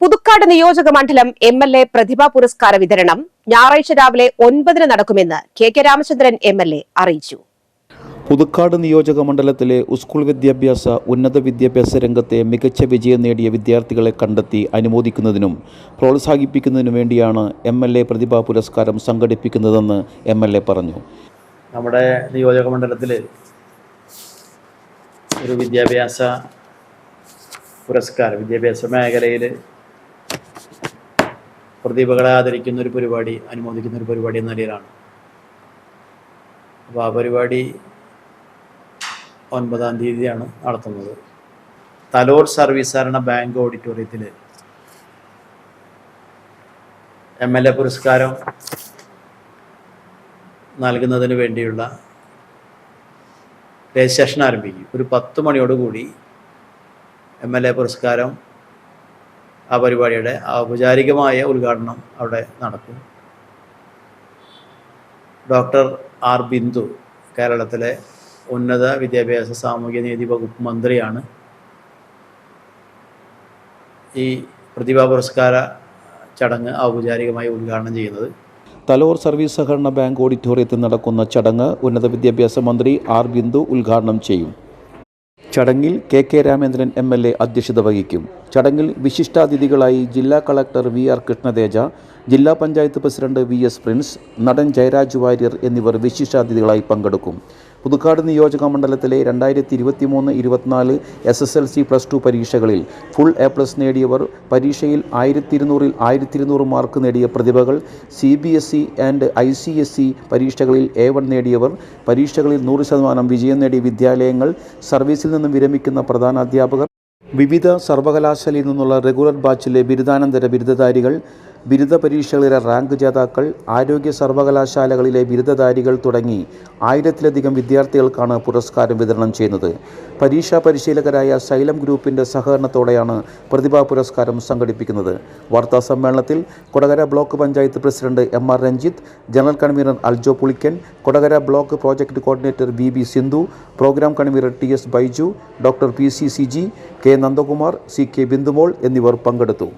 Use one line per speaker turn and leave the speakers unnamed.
പുതുക്കാട് നിയോജക മണ്ഡലം M L A പ്രതിഭാ പുരസ്കാര വിതരണം ഞായറാഴ്ച രാവിലെ ഒൻപതിന് നടക്കുമെന്ന് K K Ramachandran M L A അറിയിച്ചു.
പുതുക്കാട് നിയോജക മണ്ഡലത്തിലെ സ്കൂൾ വിദ്യാഭ്യാസ ഉന്നത വിദ്യാഭ്യാസ രംഗത്തെ മികച്ച വിജയം നേടിയ വിദ്യാർത്ഥികളെ കണ്ടെത്തി അനുമോദിക്കുന്നതിനും പ്രോത്സാഹിപ്പിക്കുന്നതിനും വേണ്ടിയാണ് എം എൽ എ പ്രതിഭാ പുരസ്കാരം സംഘടിപ്പിക്കുന്നതെന്ന് എം എൽ എ പറഞ്ഞു.
നമ്മുടെ നിയോജക മണ്ഡലത്തിൽ ഒരു വിദ്യാഭ്യാസ പുരസ്കാരം വിദ്യാഭ്യാസ മേഖലയിൽ പ്രതിഭകളെ ആദരിക്കുന്ന ഒരു പരിപാടി അനുമോദിക്കുന്ന ഒരു പരിപാടി എന്ന നിലയിലാണ്. അപ്പോൾ ആ പരിപാടി ഒൻപതാം തീയതിയാണ് നടത്തുന്നത്. തലോർ സർവീസ് ആരണ ബാങ്ക് ഓഡിറ്റോറിയത്തിൽ എം എൽ എ പുരസ്കാരം നൽകുന്നതിന് വേണ്ടിയുള്ള രജിസ്ട്രേഷൻ ആരംഭിക്കും. ഒരു പത്ത് മണിയോടുകൂടി എം എൽ എ പുരസ്കാരം ആ പരിപാടിയുടെ ഔപചാരികമായ ഉദ്ഘാടനം അവിടെ നടക്കും. ഡോക്ടർ ആർ ബിന്ദു കേരളത്തിലെ ഉന്നത വിദ്യാഭ്യാസ സാമൂഹ്യ നീതി വകുപ്പ് മന്ത്രിയാണ്. ഈ പ്രതിഭാ പുരസ്കാര ചടങ്ങ് ഔപചാരികമായി ഉദ്ഘാടനം ചെയ്യുന്നത്.
തലോർ സർവീസ് സഹകരണ ബാങ്ക് ഓഡിറ്റോറിയത്തിൽ നടക്കുന്ന ചടങ്ങ് ഉന്നത വിദ്യാഭ്യാസ മന്ത്രി ആർ ബിന്ദു ഉദ്ഘാടനം ചെയ്യും. ചടങ്ങിൽ K K Ramendran M L A അധ്യക്ഷത വഹിക്കും. ചടങ്ങിൽ വിശിഷ്ടാതിഥികളായി ജില്ലാ കളക്ടർ വി ആർ കൃഷ്ണതേജ ജില്ലാ panchayat president V S Prince നടൻ ജയരാജ് വാര്യർ എന്നിവർ വിശിഷ്ടാതിഥികളായി പങ്കെടുക്കും. പുതുക്കാട് നിയോജക മണ്ഡലത്തിലെ രണ്ടായിരത്തി ഇരുപത്തി മൂന്ന് ഇരുപത്തിനാല് S S L C plus two പരീക്ഷകളിൽ ഫുൾ എ പ്ലസ് നേടിയവർ പരീക്ഷയിൽ ആയിരത്തി ഇരുന്നൂറിൽ ആയിരത്തി ഇരുന്നൂറ് മാർക്ക് നേടിയ പ്രതിഭകൾ C B S E and I C S E പരീക്ഷകളിൽ എ വൺ നേടിയവർ പരീക്ഷകളിൽ നൂറ് ശതമാനം വിജയം നേടിയ വിദ്യാലയങ്ങൾ സർവീസിൽ നിന്നും വിരമിക്കുന്ന പ്രധാന അധ്യാപകർ വിവിധ സർവകലാശാലയിൽ നിന്നുള്ള റെഗുലർ ബാച്ചിലെ ബിരുദാനന്തര ബിരുദധാരികൾ ബിരുദ പരീക്ഷകളിലെ റാങ്ക് ജേതാക്കൾ ആരോഗ്യ സർവകലാശാലകളിലെ ബിരുദധാരികൾ തുടങ്ങി ആയിരത്തിലധികം വിദ്യാർത്ഥികൾക്കാണ് പുരസ്കാരം വിതരണം ചെയ്യുന്നത്. പരീക്ഷാ പരിശീലകരായ സൈലം ഗ്രൂപ്പിന്റെ സഹകരണത്തോടെയാണ് പ്രതിഭാ പുരസ്കാരം സംഘടിപ്പിക്കുന്നത്. വാർത്താ സമ്മേളനത്തിൽ Kodakara block panchayat president M R Ranjith general convener Aljo Pulikkan Kodakara block project coordinator B B Sindhu programme convener T S Baiju doctor P C C G K Nandakumar C K Bindumol എന്നിവർ പങ്കെടുത്തു.